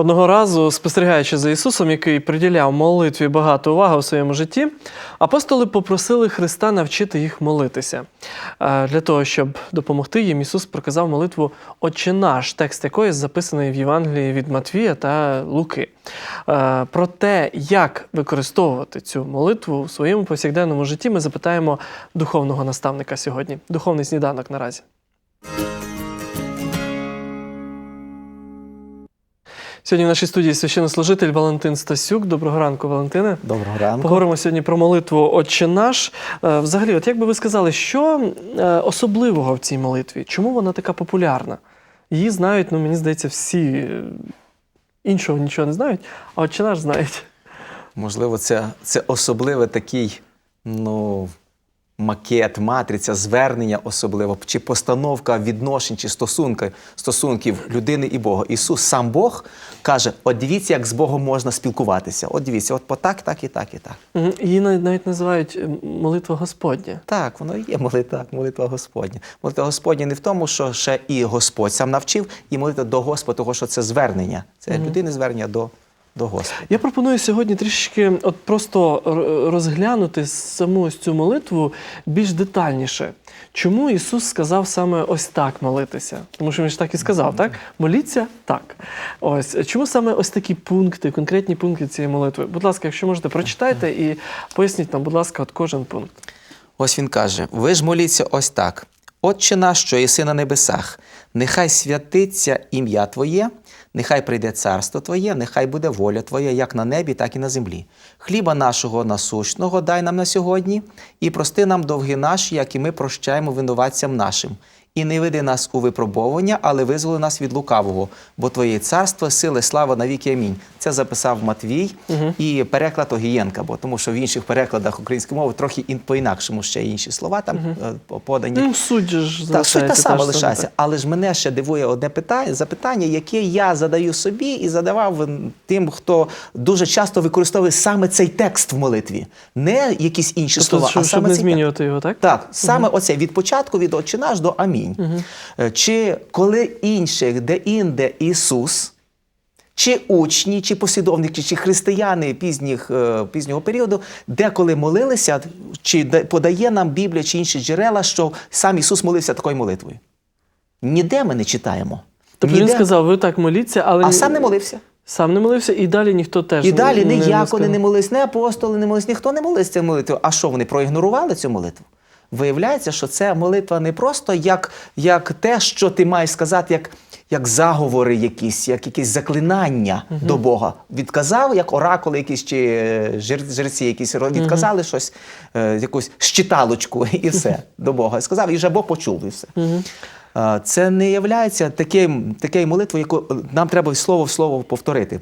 Одного разу, спостерігаючи за Ісусом, який приділяв молитві багато уваги у своєму житті, апостоли попросили Христа навчити їх молитися. Е, Для того, щоб допомогти їм, Ісус проказав молитву Отче наш, текст якої записаний в Євангелії від Матвія та Луки. Е, Про те, як використовувати цю молитву в своєму повсякденному житті, ми запитаємо духовного наставника сьогодні. Духовний сніданок наразі. Сьогодні в нашій студії священнослужитель Валентин Стасюк. Доброго ранку, Валентине. Доброго ранку. Поговоримо сьогодні про молитву Отче наш. Е, Взагалі, от як би ви сказали, що е, особливого в цій молитві? Чому вона така популярна? Її знають, ну мені здається, всі е, іншого нічого не знають, а Отче наш знають. Можливо, це, це особливий такий ну, макет, матриця, звернення особливо, чи постановка відношень, чи стосунки, стосунків людини і Бога. Ісус, сам Бог, каже: от дивіться, як з Богом можна спілкуватися. От дивіться, от так, так і так, і так. Її навіть, навіть називають е, молитва Господня. Так, воно і є молитва, молитва Господня. Молитва Господня не в тому, що ще і Господь сам навчив, і молитва до Господа, того, що це звернення. Це людини звернення до, до Господа. Я пропоную сьогодні трішки от просто розглянути саму ось цю молитву більш детальніше. Чому Ісус сказав саме ось так молитися? Тому що він ж так і сказав, так? Моліться так. Ось чому саме ось такі пункти, конкретні пункти цієї молитви? Будь ласка, якщо можете, прочитайте і поясніть нам, будь ласка, от кожен пункт. Ось він каже: ви ж моліться ось так. Отче наш, що єси на небесах, нехай святиться ім'я Твоє, нехай прийде царство Твоє, нехай буде воля Твоя, як на небі, так і на землі. Хліба нашого насущного дай нам на сьогодні, і прости нам довги наші, як і ми прощаємо винуватцям нашим. І не веди нас у випробовування, але визволи нас від лукавого, бо Твоє царство, сили, слава навіки. Амінь. Це записав Матвій і переклад Огієнка, бо тому що в інших перекладах української мови трохи ін- по-інакшому ще інші слова там е, подані. Ну, суть ж Так, суть та сама лишається. Але ж мене ще дивує одне питання, запитання, яке я задаю собі і задавав тим, хто дуже часто використовує саме цей текст в молитві. Не якісь інші Тобто, слова, щоб, а щоб саме не цей текст. змінювати його, так? Так, саме оце від початку, від «Отче наш» до Амінь. Е, Чи коли інших, де інде Ісус, чи учні, чи послідовники, чи християни пізніх, е, пізнього періоду, деколи молилися, чи подає нам Біблія чи інші джерела, що сам Ісус молився такою молитвою. Ніде ми не читаємо. Тобто він сказав, ви так моліться, але а сам не молився. сам не молився, і далі ніхто теж І далі не якони сказав. не молились, не апостоли не молились, ніхто не молився цією молитвою. А що вони проігнорували цю молитву? Виявляється, що це молитва не просто як, як те, що ти маєш сказати, як, як заговори якісь, як якісь заклинання до Бога. Відказав, як оракули якісь чи е, жер- жреці якісь відказали щось, е, якусь щиталочку і все до Бога. Сказав, і вже Бог почув, і все. Е, Це не є таким, такою молитвою, яку е, нам треба слово в слово повторити.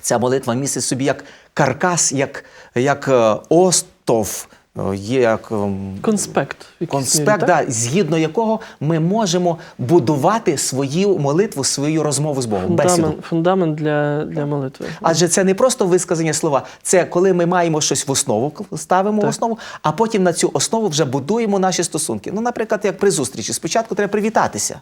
Ця молитва містить собі як каркас, як, як е, остов, є як ем, Конспект. конспект, да, згідно якого ми можемо будувати свою молитву, свою розмову з Богом. бесіду. Фундамент, фундамент для, для молитви. Адже це не просто висказання слова, це коли ми маємо щось в основу, ставимо в основу, а потім на цю основу вже будуємо наші стосунки. Ну, наприклад, як при зустрічі. Спочатку треба привітатися.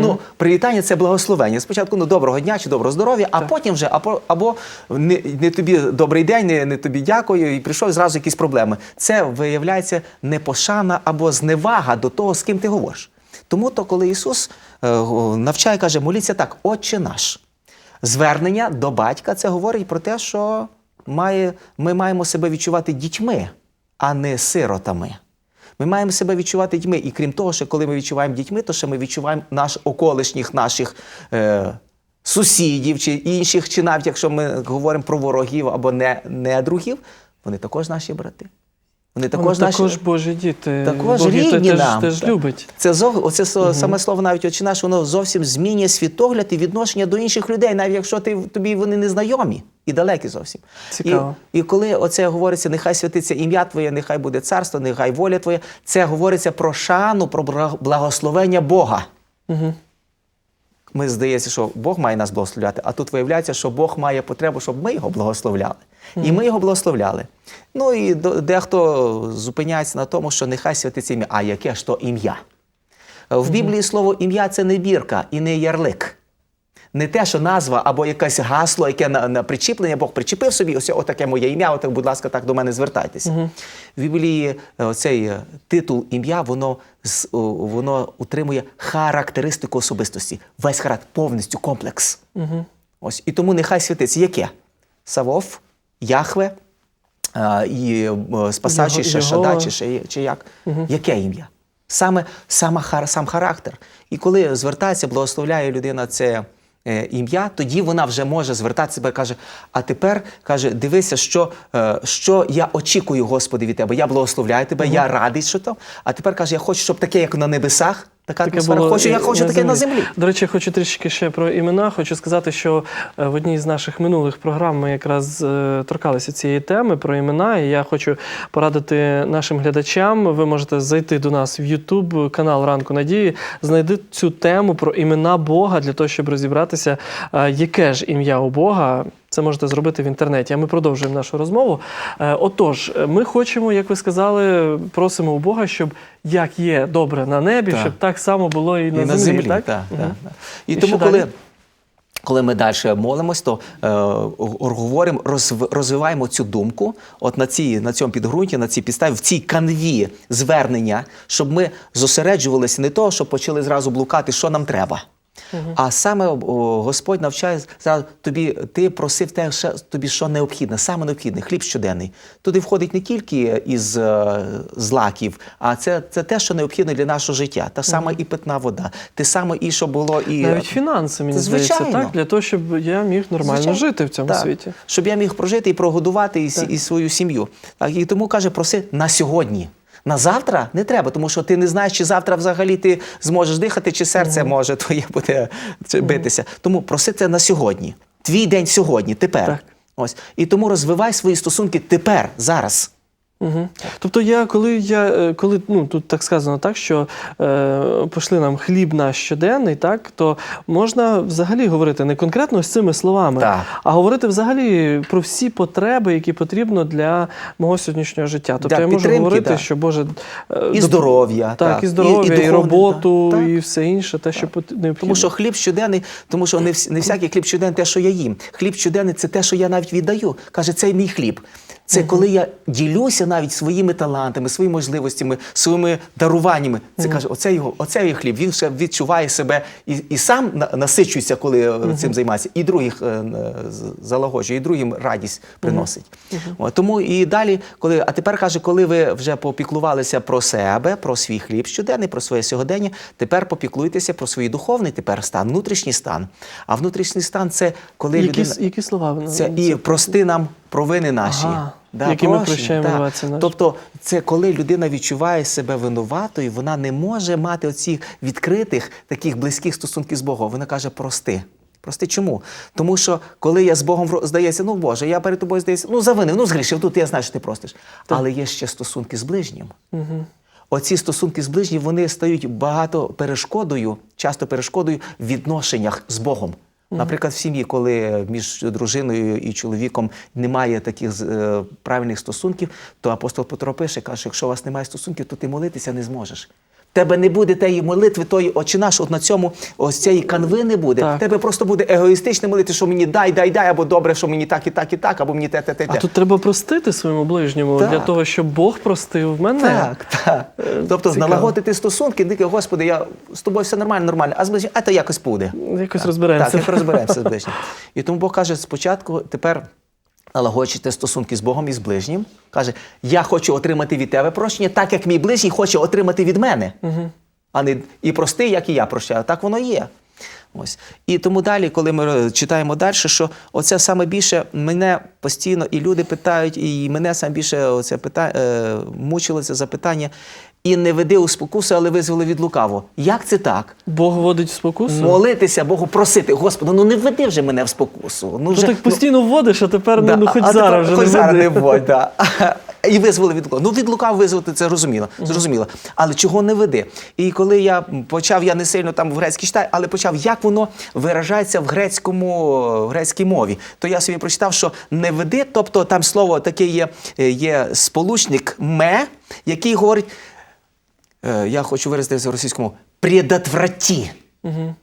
Ну, привітання це благословення. Спочатку ну, доброго дня чи доброго здоров'я, а потім вже або, або не, не тобі добрий день, не, не тобі дякую, і прийшов зразу якісь проблеми. Це виявляється непошана або зневага до того, з ким ти говориш. Тому то, коли Ісус е, навчає, каже, моліться так, Отче наш. Звернення до батька це говорить про те, що має, ми маємо себе відчувати дітьми, а не сиротами. Ми маємо себе відчувати дітьми. І крім того, що коли ми відчуваємо дітьми, то ще ми відчуваємо наш околишніх наших е, сусідів чи інших, чи навіть якщо ми говоримо про ворогів або не, недругів, вони також наші брати. Вони також Вони наші. також Божі діти. Також Бог рідні теж, нам. теж любить. Це зо- оце со- саме слово навіть «Отче наш», воно зовсім змінює світогляд і відношення до інших людей, навіть якщо ти тобі вони не знайомі і далекі зовсім. Цікаво. І, і коли оце говориться, нехай святиться ім'я Твоє, нехай буде царство, нехай воля Твоя, це говориться про шану, про благословення Бога. Угу. Ми здається, що Бог має нас благословляти, а тут виявляється, що Бог має потребу, щоб ми його благословляли. І ми його благословляли. Ну і дехто зупиняється на тому, що нехай святиться ім'я. А яке ж то ім'я? В Біблії слово ім'я це не бірка і не ярлик. Не те, що назва або якесь гасло, яке на, на причіплення, Бог причепив собі, ось отаке моє ім'я, отак, будь ласка, так до мене звертайтеся. В Біблії е, цей е, титул ім'я, воно, воно утримує характеристику особистості. Весь характер, повністю комплекс. Ось. І тому нехай святиться. Яке? Савов, Яхве, а, і е, Спасач, Його- чи ще Його- Шада, чи, чи як? Яке ім'я? Саме, хар, сам характер. І коли звертається, благословляє людина це ім'я, тоді вона вже може звертати себе, каже, а тепер каже, дивися, що, е, що я очікую, Господи, від тебе. Я благословляю тебе, я радий, що то. А тепер каже, я хочу, щоб таке, як на небесах, така атмосфера. Хочу, я хочу таке на землі. До речі, хочу трішки ще про імена. Хочу сказати, що е, в одній з наших минулих програм ми якраз е, торкалися цієї теми про імена. І я хочу порадити нашим глядачам. Ви можете зайти до нас в YouTube, канал Ранку Надії, знайди цю тему про імена Бога для того, щоб розібратися, е, яке ж ім'я у Бога. Це можете зробити в інтернеті. А ми продовжуємо нашу розмову. Е, Отож, е, ми хочемо, як ви сказали, просимо у Бога, щоб як є добре на небі, Так. щоб так само було і на, і землі, так? так, Мгм. так. І, І тому, коли, далі? коли ми далі молимось, то е, говоримо, розв- розвиваємо цю думку от на, цій, на цьому підґрунті, на цій підставі, в цій канві звернення, щоб ми зосереджувалися не того, щоб почали зразу блукати, що нам треба. А саме о, Господь навчає зразу тобі, ти просив те, що тобі що необхідне, саме необхідне, хліб щоденний. Туди входить не тільки із е, злаків, а це, це те, що необхідне для нашого життя. Та сама і питна вода, те саме і що було і Навіть фінанси, мені здається, звичайно. так? Для того, щоб я міг нормально Звичайно. жити в цьому Так. світі. Щоб я міг прожити і прогодувати і, і свою сім'ю. Так, і тому каже, проси на сьогодні. На завтра не треба, тому що ти не знаєш, чи завтра взагалі ти зможеш дихати, чи серце може твоє буде битися. Тому проси це на сьогодні. Твій день сьогодні, тепер. Так. Ось. І тому розвивай свої стосунки тепер, зараз. Угу. Тобто, я коли я е, коли ну тут так сказано, так що е, пошли нам хліб наш щоденний, так то можна взагалі говорити не конкретно з цими словами, Так. а говорити взагалі про всі потреби, які потрібно для мого сьогоднішнього життя. Тобто Для я можу говорити, так. що Боже І доп- здоров'я, так, так, і і- здоров'я, і, і духовне, роботу, так, і все інше, те, що необхідно. Тому що хліб щоденний, тому що не, не всякий хліб щоденний те, що я їм. Хліб щоденний це те, що я навіть віддаю. Каже, це мій хліб. Це коли я ділюся навіть своїми талантами, своїми можливостями, своїми даруваннями. Це каже, оце його, оце його хліб. Він ще відчуває себе і, і сам на- насичується, коли е, цим займається, і других е, залагоджує, і другим радість приносить. Тому і далі, коли, а тепер каже, коли ви вже попіклувалися про себе, про свій хліб щоденний, про своє сьогодення, тепер попіклуйтеся про свій духовний тепер стан, внутрішній стан. А внутрішній стан це коли які, людина. які слова Це і прости нам провини наші. Ага, які ми прощаємо так. винуватцям нашим. Тобто, це коли людина відчуває себе винуватою, вона не може мати оцих відкритих, таких близьких стосунків з Богом. Вона каже, прости. Прости чому? Тому що коли я з Богом здається, ну Боже, я перед тобою здається, ну завинив, ну згрішив, тут я знаю, що ти простиш. Але є ще стосунки з ближнім. Оці стосунки з ближнім вони стають багато перешкодою, часто перешкодою в відношеннях з Богом. Наприклад, в сім'ї, коли між дружиною і чоловіком немає таких е, правильних стосунків, то апостол Петро пише, каже, якщо у вас немає стосунків, то ти молитися не зможеш. Тебе не буде тієї молитви, тої очі наш, от на цьому ось цієї канви не буде. Так. Тебе просто буде егоїстичне молити, що мені дай, дай, дай, або добре, що мені так і так, і так, або мені те, те, те, А тут треба простити своєму ближньому Так. для того, щоб Бог простив мене. Так, так. Тобто цікаво. налагодити стосунки, тільки, Господи, я з тобою все нормально, нормально, а з ближнім, а то якось буде. Якось розберемося. Так, як розберемося з ближнім. І тому Бог каже, спочатку тепер налагоджуйте стосунки з Богом і з ближнім. Каже, я хочу отримати від тебе прощення, так як мій ближній хоче отримати від мене. А не і прости, як і я прощаю. Так воно є. Ось. І тому далі, коли ми е, читаємо далі, що оце саме більше мене постійно і люди питають, і мене саме більше оце пита... е, мучило запитання. І не веди у спокусу, але визволи від лукаво. Як це так? Бог вводить в спокусу. Молитися Богу, просити, Господи, ну не веди вже мене в спокусу. Ну, Ну вже, так постійно вводиш, а тепер Да, ну, ну, хоч а зараз тепер вже хоч не зараз не вводь, да. І визволи від лукавого. Ну, від лукавого визволити це розуміло, зрозуміло. Але чого не веди? І коли я почав, я не сильно там в грецькій читаю, але почав, як воно виражається в грецькому в грецькій мові, то я собі прочитав, що не веди, тобто там слово таке є, е, є сполучник ме, який говорить, я хочу виразитися російському, предотвраті. Угу.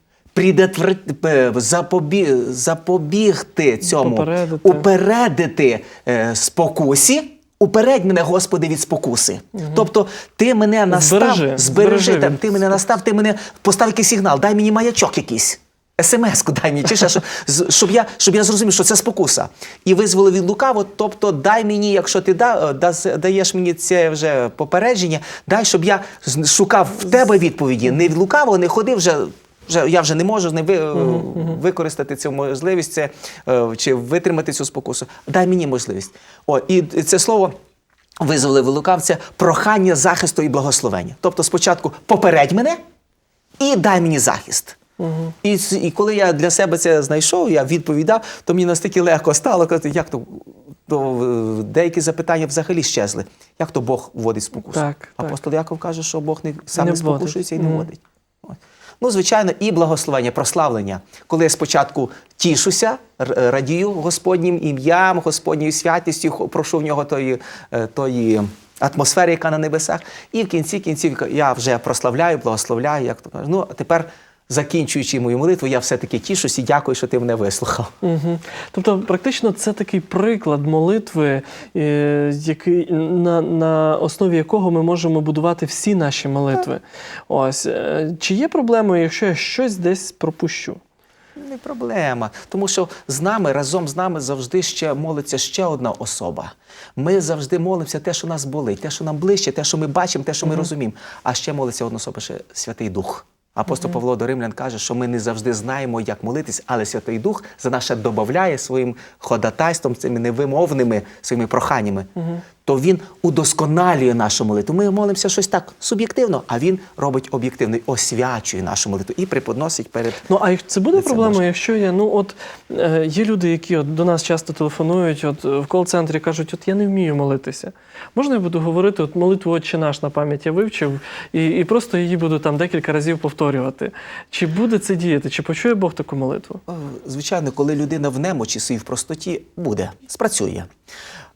е, запобі... запобігти цьому, Попередити. упередити е, спокусі. Упередь мене, Господи, від спокуси. Тобто, ти мене настав, Збережи, збережи, збережи там, ти мене настав, ти мене постав якийсь сигнал, дай мені маячок якийсь. СМС-ку дай мені, чи ще, що- з- щоб, я, щоб я зрозумів, що це спокуса. І визволи від лукаво, тобто дай мені, якщо ти да, е, даєш мені це вже попередження, дай, щоб я шукав в тебе відповіді. Не від лукавого, не ходив вже. Вже я вже не можу не ви, використати цю можливість це, е, чи витримати цю спокусу. Дай мені можливість. О, і це слово визволи від це прохання захисту і благословення. Тобто, спочатку попередь мене і дай мені захист. І, і коли я для себе це знайшов, я відповідав, то мені настільки легко стало казати, як то, то е, деякі запитання взагалі щезли. Як то Бог вводить спокусу? Так, так. Апостол Яков каже, що Бог не сам Не не спокушується і не вводить. От. Ну, звичайно, і благословення, прославлення. Коли я спочатку тішуся, радію Господнім ім'ям, Господньою святістю, прошу в нього тої, е, тої атмосфери, яка на небесах. І в кінці кінців я вже прославляю, благословляю, як то кажуть. Ну, а тепер, закінчуючи мою молитву, я все-таки тішусь і дякую, що ти мене вислухав. Угу. Тобто, практично це такий приклад молитви, е, який, на, на основі якого ми можемо будувати всі наші молитви. Ось е, чи є проблемою, якщо я щось десь пропущу? Не проблема, тому що з нами разом з нами завжди ще молиться ще одна особа. Ми завжди молимося те, що нас болить, те, що нам ближче, те, що ми бачимо, те, що ми розуміємо. А ще молиться одна особа, ще Святий Дух. Апостол Павло до Римлян каже, що ми не завжди знаємо, як молитись, але Святий Дух за наше додає своїм ходатайством, цими невимовними своїми проханнями. То він удосконалює нашу молитву. Ми молимося щось так суб'єктивно, а він робить об'єктивно, освячує нашу молитву і преподносить перед Ну а це буде може. якщо я ну от е, є люди, які от до нас часто телефонують, от е, в кол-центрі кажуть, от я не вмію молитися. Можна я буду говорити, от молитву Отче наш на пам'ять я вивчив, і, і просто її буду там декілька разів повторювати. Чи буде це діяти? Чи почує Бог таку молитву? Е, Звичайно, коли людина в немочі своїй в простоті буде, спрацює.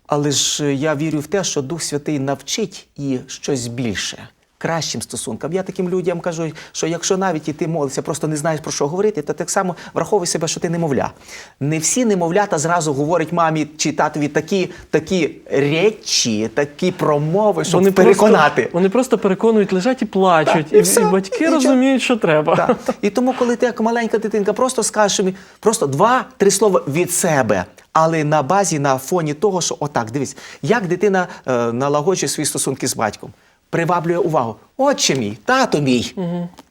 Але ж е, я вірю в те, що Дух Святий навчить і щось більше. Кращим стосункам. Я таким людям кажу, що якщо навіть і ти молишся, просто не знаєш про що говорити, то так само враховуй себе, що ти немовля. Не всі немовлята зразу говорять мамі чи татові такі, такі речі, такі промови, щоб переконати. Просто, вони просто переконують, лежать і плачуть, Так, і і, все. і батьки Нічого. розуміють, що треба. Так. І тому, коли ти як маленька дитинка, просто скажеш їм просто два-три слова від себе. Але на базі, на фоні того, що отак, дивись, як дитина е, налагоджує свої стосунки з батьком, приваблює увагу. Отче мій, тато мій.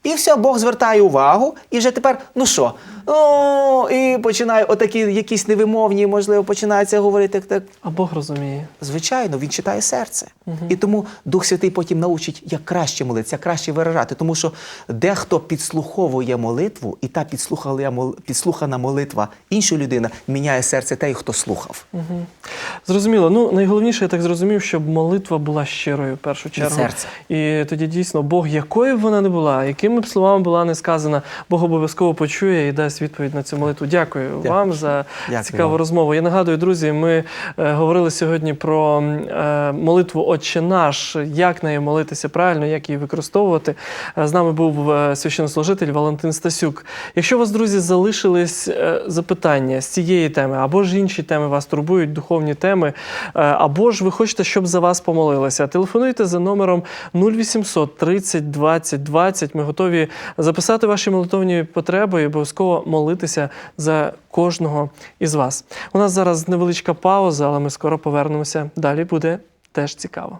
І все, Бог звертає увагу, і вже тепер, ну що? О, і починає отакі якісь невимовні, можливо, починаються говорити так, так. А Бог розуміє. Звичайно, він читає серце. І тому Дух Святий потім научить, як краще молитися, як краще виражати. Тому що дехто підслуховує молитву, і та підслухана молитва іншої людини міняє серце тієї, хто слухав. Зрозуміло. Ну найголовніше, я так зрозумів, щоб молитва була щирою в першу чергу. серця. І тоді дійсно Бог, якою б вона не була, якими б словами була не сказана, Бог обов'язково почує і дасть відповідь на цю молитву. Дякую, Дякую. вам за Дякую цікаву розмову. Я нагадую, друзі, ми е, говорили сьогодні про е, молитву Отче наш, як нею молитися правильно, як її використовувати. Е, з нами був священнослужитель Валентин Стасюк. Якщо у вас, друзі, залишились запитання з цієї теми, або ж інші теми вас турбують, духовні теми, або ж ви хочете, щоб за вас помолилися, телефонуйте за номером 0800 30 20 20. Ми готові записати ваші молитовні потреби і обов'язково молитися за кожного із вас. У нас зараз невеличка пауза, але ми скоро повернемося. Далі буде теж цікаво.